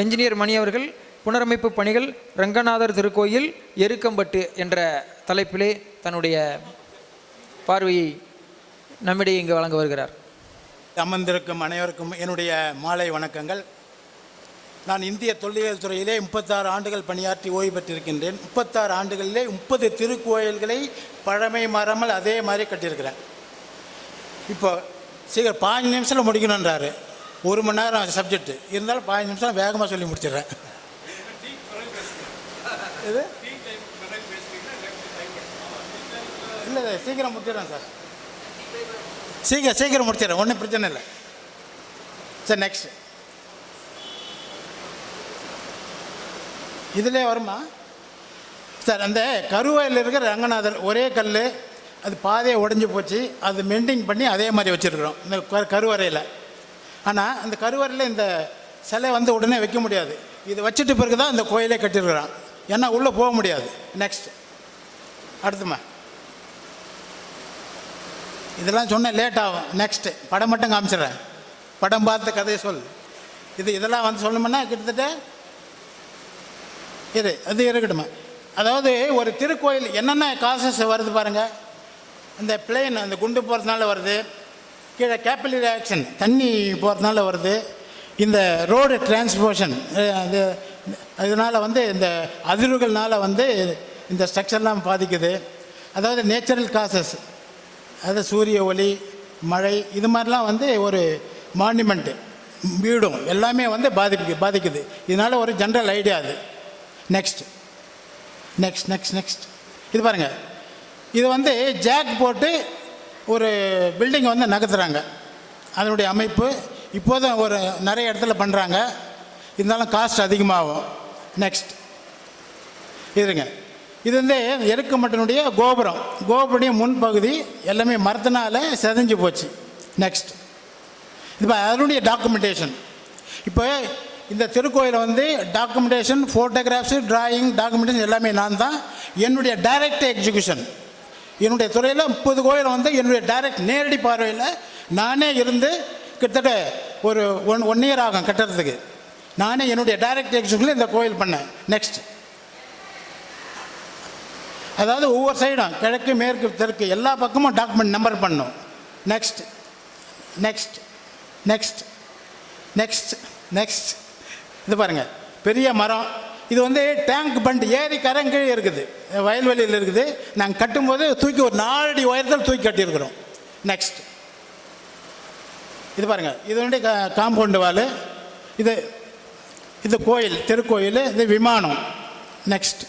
Engineer மணி அவர்கள் புனரமைப்பு பணிகள் ரங்கநாதர் திருக்கோயில் எருக்கம்பட்டு என்ற தலைப்பிலே தன்னுடைய பார்வையை நம்மிடையே இங்கு வழங்க வருகிறார். அமர்ந்திருக்கும் அனைவருக்கும் என்னுடைய மாலை வணக்கங்கள். நான் இந்திய தொல்லியல் துறையிலே முப்பத்தாறு ஆண்டுகள் பணியாற்றி ஓய்வு பெற்றிருக்கின்றேன். முப்பத்தாறு ஆண்டுகளிலே முப்பது திருக்கோயில்களை பழமை மாறாமல் அதே மாதிரி கட்டியிருக்கிறேன். இப்போ சீக்கிரம் பாஞ்சு நிமிஷத்தில் முடிக்கணுன்றாரு ஒரு மணி நேரம் சப்ஜெக்ட் இருந்தாலும் பாஞ்சு நிமிஷம் வேகமாக சொல்லி முடிச்சிடுறேன். இது? இல்லை இல்லை, சீக்கிரம் முடிச்சிடுறேன் சார். சீக்கிரம் சீக்கிரம் முடிச்சிடுறேன். ஒன்றும் பிரச்சனை இல்லை. சார் நெக்ஸ்ட் இதிலே வருமா? சார் அந்த கருவாயில் இருக்கிற ரங்கநாதர் ஒரே கல் அது பாதையை உடைஞ்சு போச்சு. அது மெயின்டைன் பண்ணி அதே மாதிரி வச்சுருக்குறோம். இந்த கரு- கருவறையில். ஆனால் இந்த கருவறையில் இந்த சிலை வந்து உடனே வைக்க முடியாது. இது வச்சுட்டு பிறகு தான் இந்த கோயிலே கட்டியிருக்கிறான் ஏன்னா உள்ளே போக முடியாது. நெக்ஸ்ட் அடுத்துமா இதெல்லாம் சொன்ன லேட் ஆகும். நெக்ஸ்ட்டு படம் மட்டும் காமிச்சிடுறேன். படம் பார்த்த கதையை சொல். இது இதெல்லாம் வந்து சொல்லணும்னா கிட்டத்தட்ட இது அது இருக்கட்டுமா அதாவது ஒரு திருக்கோயில் என்னென்ன காசஸ் வருது பாருங்கள் அந்த பிளேன் அந்த குண்டு போகிறதுனால வருது. கீழே கேபிலரி ஆக்ஷன் தண்ணி போகிறதுனால வருது. இந்த ரோடு டிரான்ஸ்போர்ஷன் அது அதனால் வந்து இந்த அதிர்வுகள்னால் வந்து இந்த ஸ்ட்ரக்சர்லாம் பாதிக்குது. அதாவது நேச்சுரல் காசஸ் அதாவது சூரிய ஒளி மழை இது மாதிரிலாம் வந்து ஒரு மான்யூமெண்ட்டு வீடும் எல்லாமே வந்து பாதிப்பு பாதிக்குது. இதனால் ஒரு ஜென்ரல் ஐடியா அது. நெக்ஸ்ட் நெக்ஸ்ட் நெக்ஸ்ட் நெக்ஸ்ட் இது பாருங்கள் இது வந்து ஜாக் போட்டு ஒரு பில்டிங் வந்து நகர்த்துறாங்க. அதனுடைய அமைப்பு இப்போதும் ஒரு நிறைய இடத்துல பண்ணுறாங்க இருந்தாலும் காஸ்ட் அதிகமாகும். நெக்ஸ்ட் இதுங்க இது வந்து எருக்கு மட்டனுடைய கோபுரம். கோபுரடைய முன்பகுதி எல்லாமே மரத்தினால செதஞ்சு போச்சு. நெக்ஸ்ட் இப்போ அதனுடைய டாக்குமெண்டேஷன் இப்போ இந்த திருக்கோயிலை வந்து டாக்குமெண்டேஷன் ஃபோட்டோகிராஃப்ஸு ட்ராயிங் டாக்குமெண்டேஷன் எல்லாமே நான் தான் என்னுடைய டைரக்ட் எக்ஸிக்யூஷன் என்னுடைய துறையில் முப்பது கோயில் வந்து என்னுடைய டைரக்ட் நேரடி பார்வையில் நானே இருந்து கிட்டத்தட்ட ஒரு ஒன் ஒன் இயர் ஆகும் கட்டுறதுக்கு. நானே என்னுடைய டைரக்ட் எக்ஸிகியூஷனில் இந்த கோயில் பண்ணேன். நெக்ஸ்ட் அதாவது ஒவ்வொரு சைடும் கிழக்கு மேற்கு தெற்கு எல்லா பக்கமும் டாக்குமெண்ட் நம்பர் பண்ணும். Next next next next next இது பாருங்கள் பெரிய மரம் இது வந்து டேங்க் பண்ட் ஏரி கரங்கீழே இருக்குது. வயல்வெளியில் இருக்குது. நாங்கள் கட்டும்போது தூக்கி ஒரு நாலடி உயரத்தில் தூக்கி கட்டியிருக்கிறோம். நெக்ஸ்ட் இது பாருங்கள் இது வந்து காம்பவுண்டு வால். இது இது கோயில் திருக்கோயில் இது விமானம். நெக்ஸ்ட்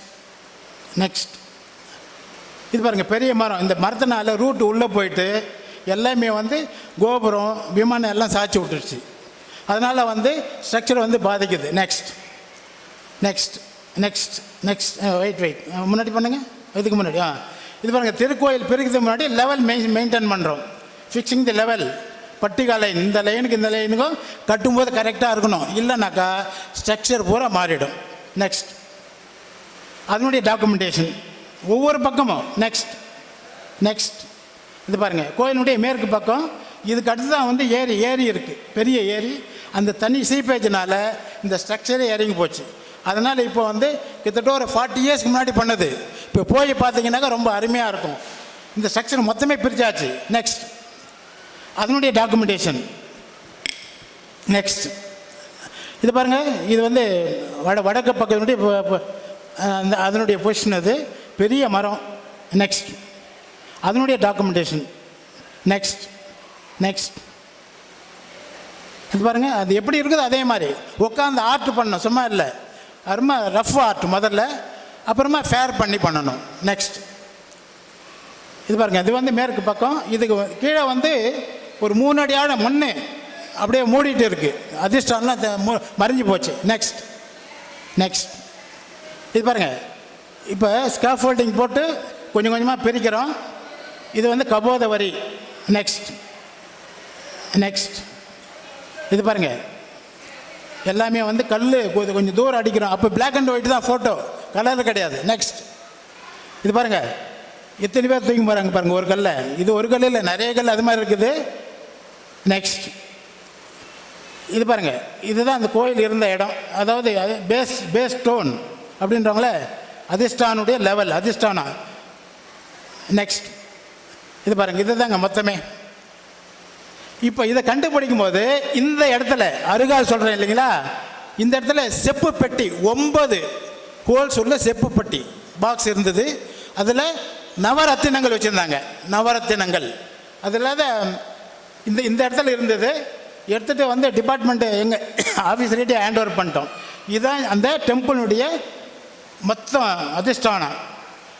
நெக்ஸ்ட் இது பாருங்கள் பெரிய மரம். இந்த மரத்தினால ரூட்டு உள்ளே போயிட்டு எல்லாமே வந்து கோபுரம் விமானம் எல்லாம் சாய்ச்சி விட்டுருச்சு. அதனால் வந்து ஸ்ட்ரக்சர் வந்து பாதிக்குது. Next next next next wait wait முன்னாடி பண்ணுங்கள் இதுக்கு முன்னாடி ஆ. இது பாருங்கள் திருக்கோயில் பெருக்கிறதுக்கு முன்னாடி லெவல் மெயின் மெயின்டைன் பண்ணுறோம் ஃபிக்ஸிங் தி லெவல் பட்டிகா லைன் இந்த லைனுக்கு இந்த லைனுக்கும் கட்டும்போது கரெக்டாக இருக்கணும். இல்லைனாக்கா ஸ்ட்ரக்சர் பூரா மாறிடும். நெக்ஸ்ட் அதனுடைய டாக்குமெண்டேஷன் ஒவ்வொரு பக்கமும். நெக்ஸ்ட் நெக்ஸ்ட் இது பாருங்கள் கோயிலுடைய மேற்கு பக்கம். இதுக்கு அடுத்து தான் வந்து ஏரி ஏரி இருக்குது பெரிய ஏரி. அந்த தண்ணி சீப்பேஜினால் இந்த ஸ்ட்ரக்சரே இறங்கி போச்சு. அதனால் இப்போ வந்து கிட்டத்தட்ட ஒரு ஃபார்ட்டி இயர்ஸ்க்கு முன்னாடி பண்ணது. இப்போ போய் பார்த்தீங்கன்னாக்கா ரொம்ப அருமையாக இருக்கும். இந்த செக்ஷன் மொத்தமே பிரிச்சாச்சு. நெக்ஸ்ட் அதனுடைய டாக்குமெண்டேஷன் நெக்ஸ்ட் இது பாருங்கள் இது வந்து வட வடக்கு பக்கத்தினுடைய அந்த அதனுடைய பொசிஷன் அது. பெரிய மரம். நெக்ஸ்ட் அதனுடைய டாக்குமெண்டேஷன் நெக்ஸ்ட் நெக்ஸ்ட் இது பாருங்கள் அது எப்படி இருக்குது அதே மாதிரி. உட்காந்து ஆர்ட் பண்ணோம் சும்மா இல்லை. அப்புறமா ரஃப் ஆர்ட் முதல்ல அப்புறமா ஃபேர் பண்ணி பண்ணணும். நெக்ஸ்ட் இது பாருங்கள் இது வந்து மேற்கு பக்கம் இதுக்கு கீழே வந்து ஒரு மூணு அடி ஆழம் மண் அப்படியே மூடிட்டு இருக்குது அதிர்ஷ்டம்லாம் மறைஞ்சு போச்சு. நெக்ஸ்ட் நெக்ஸ்ட் இது பாருங்கள் இப்போ ஸ்காஃபோல்டிங் போட்டு கொஞ்சம் கொஞ்சமாக பிரிக்கிறோம். இது வந்து கபோத வரி. நெக்ஸ்ட் நெக்ஸ்ட் இது பாருங்கள் எல்லாமே வந்து கல் கொஞ்சம் கொஞ்சம் தூரம் அடிக்கிறோம். அப்போ பிளாக் அண்ட் ஒயிட் தான் ஃபோட்டோ கலரில் கிடையாது. நெக்ஸ்ட் இது பாருங்கள் எத்தனை பேர் தூக்கி போகிறாங்க பாருங்கள் ஒரு கல்லில் இது ஒரு கல் இல்லை நிறைய கல் அது மாதிரி இருக்குது. நெக்ஸ்ட் இது பாருங்கள் இதுதான் அந்த கோயில் இருந்த இடம். அதாவது அது பேஸ் பேஸ் ஸ்டோன் அப்படின்றவங்களே அதிர்ஷ்டானுடைய லெவல் அதிர்ஷ்டானா நெக்ஸ்ட் இது பாருங்கள் இதுதாங்க மொத்தமே. இப்போ இதை கண்டுபிடிக்கும் போது இந்த இடத்துல அருகால் சொல்கிறேன் இல்லைங்களா? இந்த இடத்துல செப்பு பெட்டி ஒன்பது கோல் உள்ள செப்பு பெட்டி பாக்ஸ் இருந்தது. அதில் நவரத்தினங்கள் வச்சுருந்தாங்க. நவரத்தினங்கள். அதில் இந்த இந்த இடத்துல இருந்தது. எடுத்துகிட்டு வந்து டிபார்ட்மெண்ட்டு எங்கள் ஆஃபீஸ்லேயே ஹேண்ட் ஓவர் பண்ணிட்டோம். இதுதான் அந்த டெம்பிளுடைய மொத்தம் அதிர்ஷ்டானம்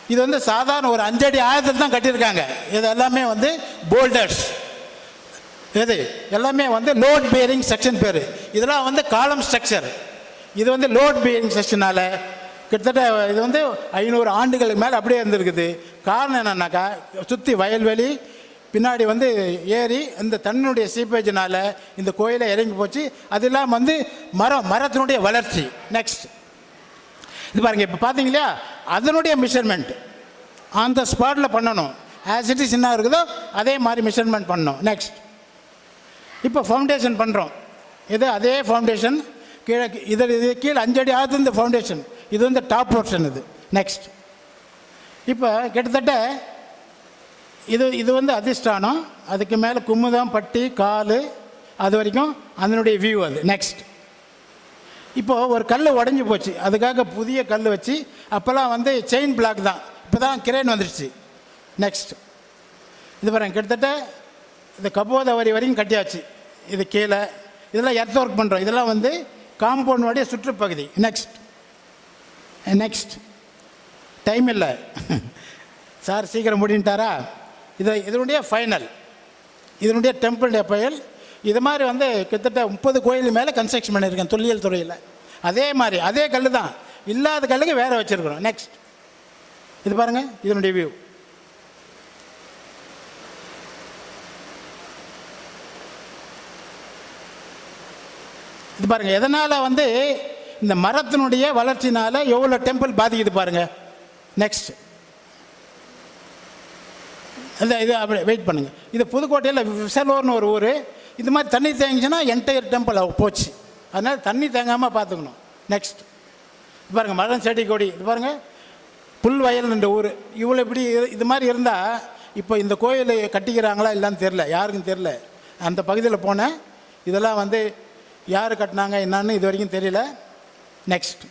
இது வந்து சாதாரண ஒரு அஞ்சடி ஆயிரத்தில் தான் கட்டியிருக்காங்க. இது எல்லாமே வந்து போல்டர்ஸ் இது எல்லாமே வந்து லோட் பேரிங் செக்ஷன் பேர். இதெல்லாம் வந்து காலம் ஸ்ட்ரக்சர் இது வந்து லோட் பேரிங் செக்ஷனால் கிட்டத்தட்ட இது வந்து ஐநூறு ஆண்டுகளுக்கு மேலே அப்படியே இருந்திருக்குது. காரணம் என்னன்னாக்கா சுற்றி வயல்வெளி பின்னாடி வந்து ஏறி இந்த தன்னுடைய சீப்பேஜினால் இந்த கோயிலை இறங்கி போச்சு. அது இல்லாமல் வந்து மரம் மரத்தினுடைய வளர்ச்சி. நெக்ஸ்ட் இது பாருங்கள் இப்போ பார்த்தீங்க இல்லையா? அதனுடைய மெஷர்மெண்ட் அந்த ஸ்பாட்டில் பண்ணணும். ஆஸ் இட் இஸ் என்ன இருக்குதோ அதே மாதிரி மெஷர்மெண்ட் பண்ணணும். நெக்ஸ்ட் இப்போ ஃபவுண்டேஷன் பண்ணுறோம் இது அதே ஃபவுண்டேஷன் கீழே இதில் இது கீழே அஞ்சடி ஆகுது இந்த ஃபவுண்டேஷன் இது வந்து டாப் போர்ஷன் இது. நெக்ஸ்ட் இப்போ கிட்டத்தட்ட இது இது வந்து அதிஷ்டானம் அதுக்கு மேலே குமுதம் பட்டி கால் அது வரைக்கும் அதனுடைய வியூ அது. நெக்ஸ்ட் இப்போது ஒரு கல் உடஞ்சி போச்சு. அதுக்காக புதிய கல் வச்சு அப்போல்லாம் வந்து செயின் பிளாக் தான். இப்போ தான் கிரேன் வந்துடுச்சு நெக்ஸ்ட் இது பாருங்க கிட்டத்தட்ட இந்த கபோதவரி வரைக்கும் கட்டியாச்சு. இது கீழே. இதெல்லாம் எர்த் ஒர்க் பண்ணுறோம் இதெல்லாம் வந்து காம்பவுண்டோடைய சுற்றுப்பகுதி. நெக்ஸ்ட் நெக்ஸ்ட் டைம் இல்லை. சார் சீக்கிரம் முடின்ட்டாரா? இது இதனுடைய ஃபைனல் இதனுடைய டெம்பிளுடைய பயல். இது மாதிரி வந்து கிட்டத்தட்ட முப்பது கோயில் மேலே கன்ஸ்ட்ரக்ஷன் பண்ணியிருக்கேன் தொல்லியல் துறையில். அதே மாதிரி அதே கல் தான் இல்லாத கல்லுக்கு வேறு வச்சுருக்குறோம். நெக்ஸ்ட் இது பாருங்கள் இதனுடைய வியூ இது பாருங்கள் எதனால் வந்து இந்த மரத்தினுடைய வளர்ச்சினால் எவ்வளோ டெம்பிள் பாதிக்குது பாருங்கள் நெக்ஸ்ட் இந்த இது அப்படி வெயிட் பண்ணுங்கள் இது புதுக்கோட்டையில் விசலூர்னு ஒரு ஊர். இது மாதிரி தண்ணி தேங்கிச்சுன்னா என்டையர் டெம்பிள் போச்சு. அதனால் தண்ணி தேங்காமல் பார்த்துக்கணும் நெக்ஸ்ட் இது பாருங்கள் மரம் செடி கொடி. இது பாருங்கள் புல் வயல்ன்ற ஊர். இவ்வளோ இப்படி இது மாதிரி இருந்தால் இப்போ இந்த கோயிலை கட்டிக்கிறாங்களா இல்லைன்னு தெரில யாருக்கும் தெரில அந்த பகுதியில் போனேன் இதெல்லாம் வந்து யார் கட்டினாங்க என்னன்னு இது வரைக்கும் தெரியல. நெக்ஸ்ட்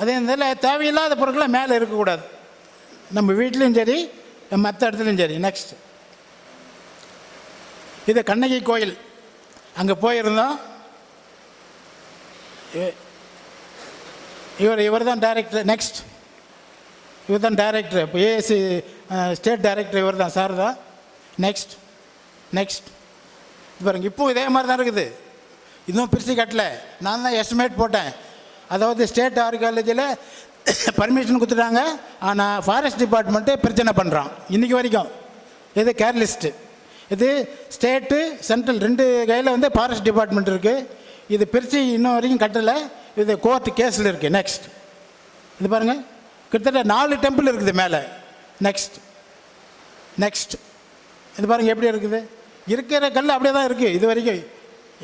அதே இதில் தேவையில்லாத பொருட்களை மேலே இருக்கக்கூடாது. நம்ம வீட்லேயும் சரி மற்ற இடத்துலையும் சரி. நெக்ஸ்ட் இது கண்ணகி கோயில். அங்கே போயிருந்தோம். இவர் இவர் தான் டைரக்டர் நெக்ஸ்ட் இவர் தான் டைரக்டர் இப்போ ஏஎஸ்சி ஸ்டேட் டைரக்டர் இவர் தான் சார் தான் நெக்ஸ்ட் நெக்ஸ்ட் இப்போ இப்போ இதே மாதிரி தான் இருக்குது. இன்னும் பிரித்து கட்டல. நான் தான் எஸ்டிமேட் போட்டேன். அதாவது ஸ்டேட் ஆர்காலஜியில் பர்மிஷன் கொடுத்துட்டாங்க. ஆனால் ஃபாரஸ்ட் டிபார்ட்மெண்ட்டு பிரச்சனை பண்ணுறான் இன்றைக்கி வரைக்கும். இது கேர்லிஸ்ட்டு இது ஸ்டேட்டு சென்ட்ரல் ரெண்டு கையில் வந்து ஃபாரஸ்ட் டிபார்ட்மெண்ட் இருக்குது இது பிரித்து இன்னும் வரைக்கும் கட்டலை. இது கோர்ட் கேஸில் இருக்குது நெக்ஸ்ட் இது பாருங்கள் கிட்டத்தட்ட நாலு டெம்பிள் இருக்குது மேலே. நெக்ஸ்ட் நெக்ஸ்ட் இது பாருங்கள் எப்படி இருக்குது? இருக்கிற கல் அப்படியே தான் இருக்குது இது வரைக்கும்.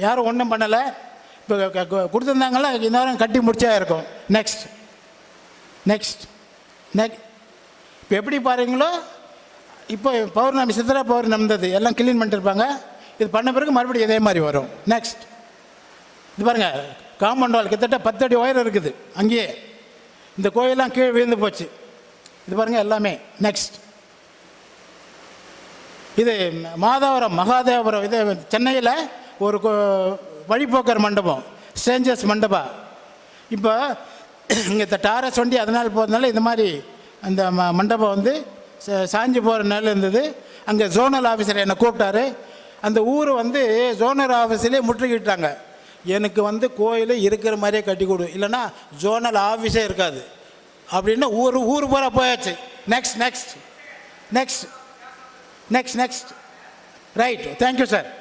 யாரும் ஒன்றும் பண்ணலை. இப்போ கொடுத்துருந்தாங்களா இந்த கட்டி முடிச்சா இருக்கும். நெக்ஸ்ட் நெக்ஸ்ட் நெக் இப்போ எப்படி பாருங்களோ இப்போ பௌர்ணமி சித்திரா பௌர்ணமி நடந்தது எல்லாம் க்ளீன் பண்ணிட்டுருப்பாங்க. இது பண்ண பிறகு மறுபடியும் இதே மாதிரி வரும். நெக்ஸ்ட் இது பாருங்கள் காம்பவுண்ட் வால் கிட்டத்தட்ட பத்து அடி உயரம் இருக்குது. அங்கேயே. இந்த கோயிலெலாம் கீழே விழுந்து போச்சு. இது பாருங்கள் எல்லாமே. நெக்ஸ்ட் இது மாதாபுரம் மகாதேவபுரம். இது சென்னையில் ஒரு கோ- மண்டபம் ஸ்ட்ரேஞ்சர்ஸ் மண்டபம் இப்போ இங்கே இந்த டாரஸ் வண்டி அதனால் போகிறதுனால இந்த மாதிரி அந்த ம மண்டபம் வந்து ச- சாஞ்சு போகிற நிலை இருந்தது. அங்கே ஜோனல் ஆஃபீஸர் என்னை கூப்பிட்டாரு. அந்த ஊர் வந்து ஜோனல் ஆஃபீஸர்லேயே முற்றுகிட்டாங்க எனக்கு வந்து கோயில் இருக்கிற மாதிரியே கட்டி கொடு. இல்லைன்னா ஜோனல் ஆஃபீஸே இருக்காது. அப்படின்னு ஊர் ஊர் பூரா போயாச்சு. Next next next next next right thank you sir